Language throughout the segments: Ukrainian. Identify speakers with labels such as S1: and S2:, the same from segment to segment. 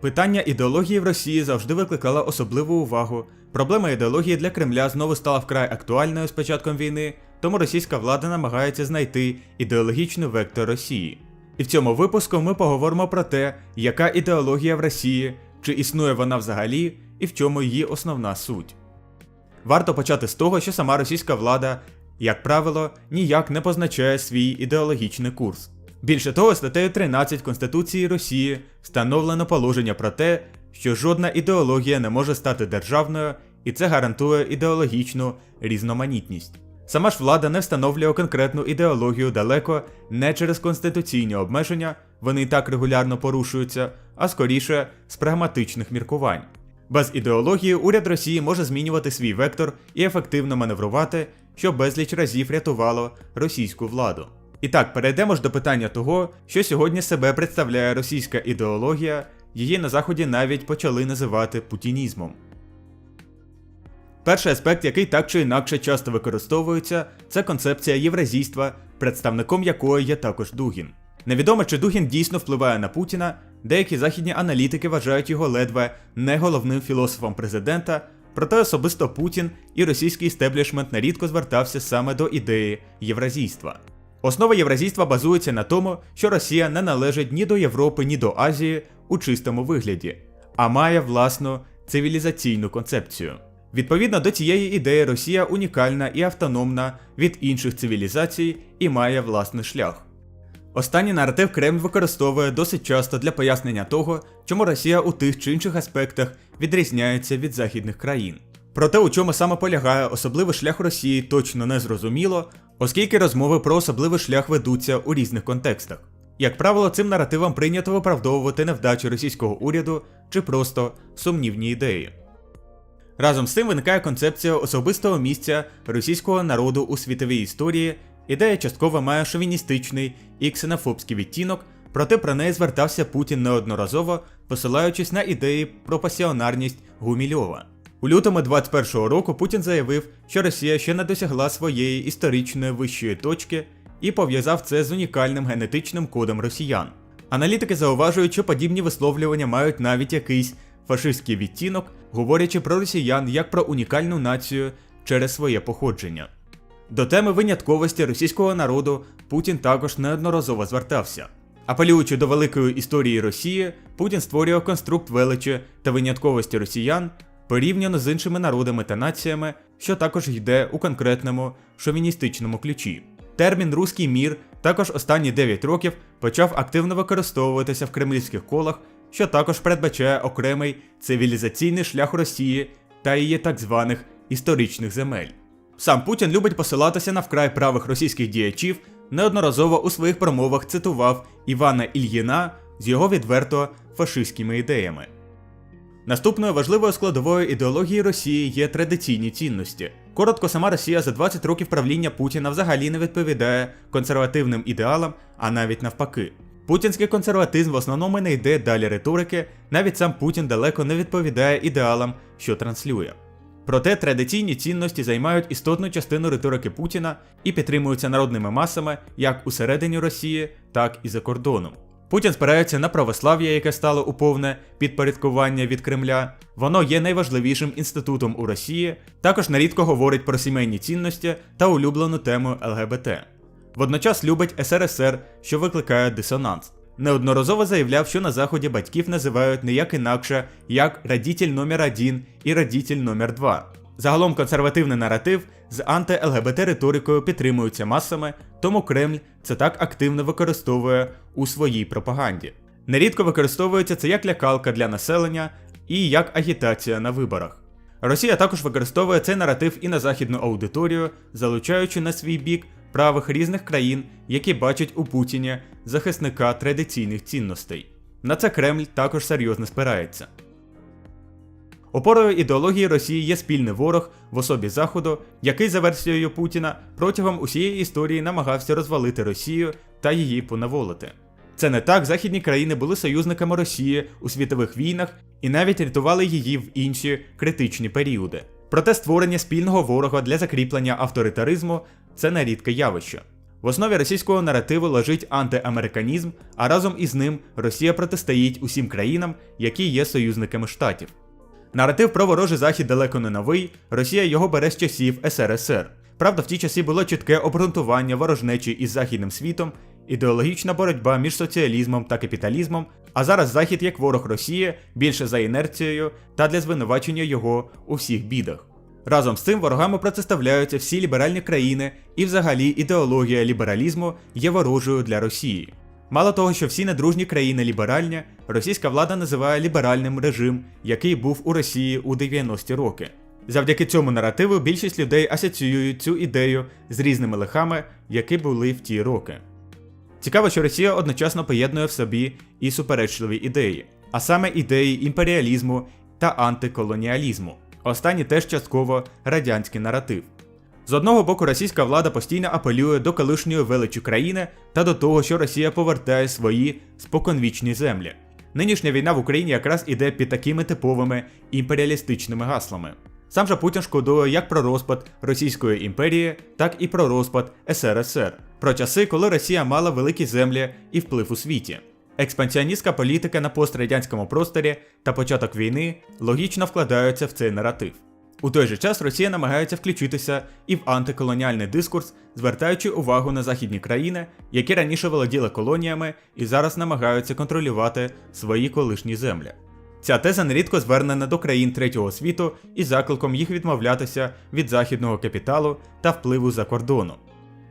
S1: Питання ідеології в Росії завжди викликало особливу увагу. Проблема ідеології для Кремля знову стала вкрай актуальною з початком війни, тому російська влада намагається знайти ідеологічний вектор Росії. І в цьому випуску ми поговоримо про те, яка ідеологія в Росії, чи існує вона взагалі, і в чому її основна суть. Варто почати з того, що сама російська влада, як правило, ніяк не позначає свій ідеологічний курс. Більше того, статтею 13 Конституції Росії встановлено положення про те, що жодна ідеологія не може стати державною, і це гарантує ідеологічну різноманітність. Сама ж влада не встановлює конкретну ідеологію далеко не через конституційні обмеження, вони і так регулярно порушуються, а скоріше з прагматичних міркувань. Без ідеології уряд Росії може змінювати свій вектор і ефективно маневрувати, що безліч разів рятувало російську владу. І так, перейдемо ж до питання того, що сьогодні себе представляє російська ідеологія, її на заході навіть почали називати путінізмом. Перший аспект, який так чи інакше часто використовується, це концепція євразійства, представником якої є також Дугін. Невідомо, чи Дугін дійсно впливає на Путіна, деякі західні аналітики вважають його ледве не головним філософом президента, проте особисто Путін і російський істеблішмент нерідко звертався саме до ідеї євразійства. Основа євразійства базується на тому, що Росія не належить ні до Європи, ні до Азії у чистому вигляді, а має власну цивілізаційну концепцію. Відповідно до цієї ідеї, Росія унікальна і автономна від інших цивілізацій і має власний шлях. Останній наратив Кремль використовує досить часто для пояснення того, чому Росія у тих чи інших аспектах відрізняється від західних країн. Проте, у чому саме полягає особливий шлях Росії, точно не зрозуміло, оскільки розмови про особливий шлях ведуться у різних контекстах. Як правило, цим наративом прийнято виправдовувати невдачі російського уряду чи просто сумнівні ідеї. Разом з цим виникає концепція особистого місця російського народу у світовій історії. Ідея частково має шовіністичний і ксенофобський відтінок, проте про неї звертався Путін неодноразово, посилаючись на ідеї про пасіонарність Гумільова. У лютому 21-го року Путін заявив, що Росія ще не досягла своєї історичної вищої точки і пов'язав це з унікальним генетичним кодом росіян. Аналітики зауважують, що подібні висловлювання мають навіть якийсь фашистський відтінок, говорячи про росіян як про унікальну націю через своє походження. До теми винятковості російського народу Путін також неодноразово звертався. Апелюючи до великої історії Росії, Путін створює конструкт величі та винятковості росіян порівняно з іншими народами та націями, що також йде у конкретному шовіністичному ключі. Термін руський мір також останні 9 років почав активно використовуватися в кремлівських колах, що також передбачає окремий цивілізаційний шлях Росії та її так званих історичних земель. Сам Путін любить посилатися на вкрай правих російських діячів, неодноразово у своїх промовах цитував Івана Ільїна з його відверто фашистськими ідеями. Наступною важливою складовою ідеології Росії є традиційні цінності. Коротко, сама Росія за 20 років правління Путіна взагалі не відповідає консервативним ідеалам, а навіть навпаки. Путінський консерватизм в основному не йде далі риторики, навіть сам Путін далеко не відповідає ідеалам, що транслює. Проте традиційні цінності займають істотну частину риторики Путіна і підтримуються народними масами як усередині Росії, так і за кордоном. Путін спирається на православ'я, яке стало у повне підпорядкування від Кремля. Воно є найважливішим інститутом у Росії. Також нерідко говорить про сімейні цінності та улюблену тему ЛГБТ. Водночас любить СРСР, що викликає дисонанс. Неодноразово заявляв, що на заході батьків називають не як інакше, як радітель номер 1 і радітель номер 2 Загалом консервативний наратив з анти-ЛГБТ риторикою підтримується масами, тому Кремль це так активно використовує у своїй пропаганді. Нерідко використовується це як лякалка для населення і як агітація на виборах. Росія також використовує цей наратив і на західну аудиторію, залучаючи на свій бік правих різних країн, які бачать у Путіні захисника традиційних цінностей. На це Кремль також серйозно спирається. Опорою ідеології Росії є спільний ворог в особі Заходу, який за версією Путіна протягом усієї історії намагався розвалити Росію та її поневолити. Це не так, західні країни були союзниками Росії у світових війнах і навіть рятували її в інші критичні періоди. Проте створення спільного ворога для закріплення авторитаризму це нерідке явище. В основі російського наративу лежить антиамериканізм, а разом із ним Росія протистоїть усім країнам, які є союзниками штатів. Наратив про ворожий захід далеко не новий, Росія його бере з часів СРСР. Правда, в ті часи було чітке обґрунтування ворожнечі із західним світом, ідеологічна боротьба між соціалізмом та капіталізмом, а зараз Захід як ворог Росії більше за інерцією та для звинувачення його у всіх бідах. Разом з цим ворогами протиставляються всі ліберальні країни, і взагалі ідеологія лібералізму є ворожою для Росії. Мало того, що всі недружні країни ліберальні, російська влада називає ліберальним режим, який був у Росії у 90-ті роки. Завдяки цьому наративу більшість людей асоціюють цю ідею з різними лихами, які були в ті роки. Цікаво, що Росія одночасно поєднує в собі і суперечливі ідеї, а саме ідеї імперіалізму та антиколоніалізму. Останній теж частково радянський наратив. З одного боку, російська влада постійно апелює до колишньої величі країни та до того, що Росія повертає свої споконвічні землі. Нинішня війна в Україні якраз іде під такими типовими імперіалістичними гаслами. Сам же Путін шкодує як про розпад Російської імперії, так і про розпад СРСР, про часи, коли Росія мала великі землі і вплив у світі. Експансіоністська політика на пострадянському просторі та початок війни логічно вкладаються в цей наратив. У той же час Росія намагається включитися і в антиколоніальний дискурс, звертаючи увагу на західні країни, які раніше володіли колоніями і зараз намагаються контролювати свої колишні землі. Ця теза нерідко звернена до країн третього світу із закликом їх відмовлятися від західного капіталу та впливу за кордону.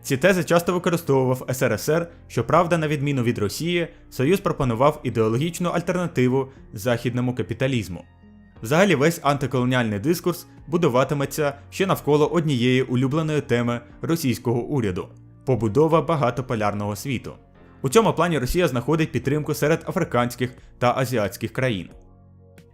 S1: Ці тези часто використовував СРСР, щоправда, на відміну від Росії, Союз пропонував ідеологічну альтернативу західному капіталізму. Взагалі, весь антиколоніальний дискурс будуватиметься ще навколо однієї улюбленої теми російського уряду побудова багатополярного світу. У цьому плані Росія знаходить підтримку серед африканських та азіатських країн.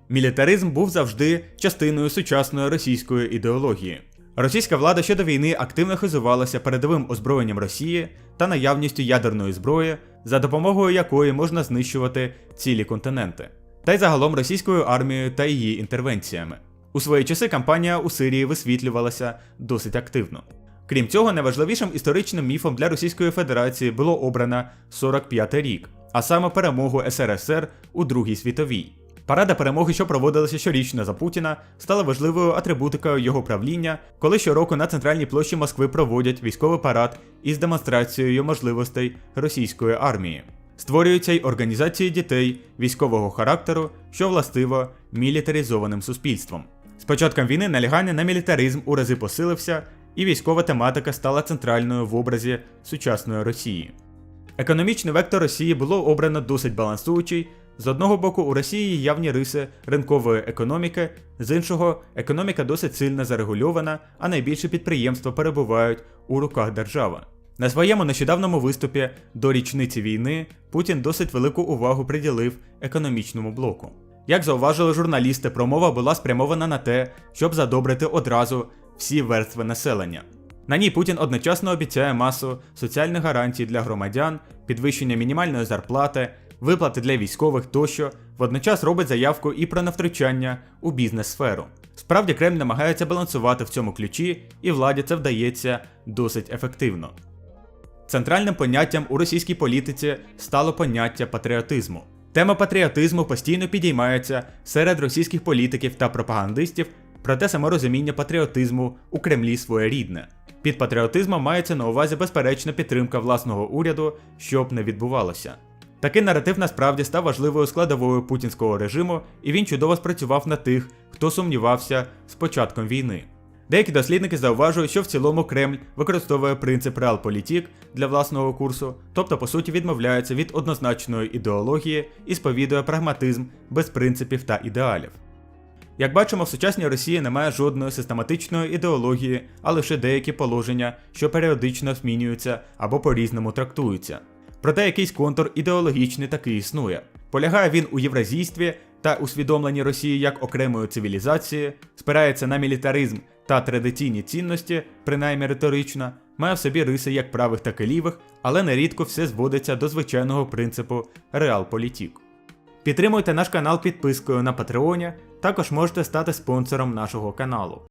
S1: Мілітаризм був завжди частиною сучасної російської ідеології. Російська влада ще до війни активно хизувалася передовим озброєнням Росії та наявністю ядерної зброї, за допомогою якої можна знищувати цілі континенти, та й загалом російською армією та її інтервенціями. У свої часи кампанія у Сирії висвітлювалася досить активно. Крім цього, найважливішим історичним міфом для Російської Федерації було обрано 45 рік, а саме перемогу СРСР у Другій світовій. Парада перемоги, що проводилася щорічно за Путіна, стала важливою атрибутикою його правління, коли щороку на центральній площі Москви проводять військовий парад із демонстрацією можливостей російської армії. Створюються й організації дітей військового характеру, що властиво мілітаризованим суспільством. З початком війни налягання на мілітаризм у рази посилився, і військова тематика стала центральною в образі сучасної Росії. Економічний вектор Росії було обрано досить балансуючий. З одного боку, у Росії явні риси ринкової економіки, з іншого, економіка досить сильно зарегульована, а найбільше підприємства перебувають у руках держави. На своєму нещодавному виступі до річниці війни Путін досить велику увагу приділив економічному блоку. Як зауважили журналісти, промова була спрямована на те, щоб задобрити одразу всі верстви населення. На ній Путін одночасно обіцяє масу соціальних гарантій для громадян, підвищення мінімальної зарплати, виплати для військових тощо, водночас робить заявку і про невтручання у бізнес-сферу. Справді Кремль намагається балансувати в цьому ключі, і владі це вдається досить ефективно. Центральним поняттям у російській політиці стало поняття патріотизму. Тема патріотизму постійно підіймається серед російських політиків та пропагандистів, проте саме розуміння патріотизму у Кремлі своєрідне. Під патріотизмом мається на увазі безперечна підтримка власного уряду, щоб не відбувалося. Такий наратив насправді став важливою складовою путінського режиму, і він чудово спрацював на тих, хто сумнівався з початком війни. Деякі дослідники зауважують, що в цілому Кремль використовує принцип реалполітік для власного курсу, тобто по суті відмовляється від однозначної ідеології і сповідує прагматизм без принципів та ідеалів. Як бачимо, в сучасній Росії немає жодної систематичної ідеології, а лише деякі положення, що періодично змінюються або по-різному трактуються. Проте якийсь контур ідеологічний таки існує. Полягає він у євразійстві та усвідомленні Росії як окремої цивілізації, спирається на мілітаризм та традиційні цінності, принаймні риторично, має в собі риси як правих, так і лівих, але нерідко все зводиться до звичайного принципу реалполітік. Підтримуйте наш канал підпискою на Патреоні, також можете стати спонсором нашого каналу.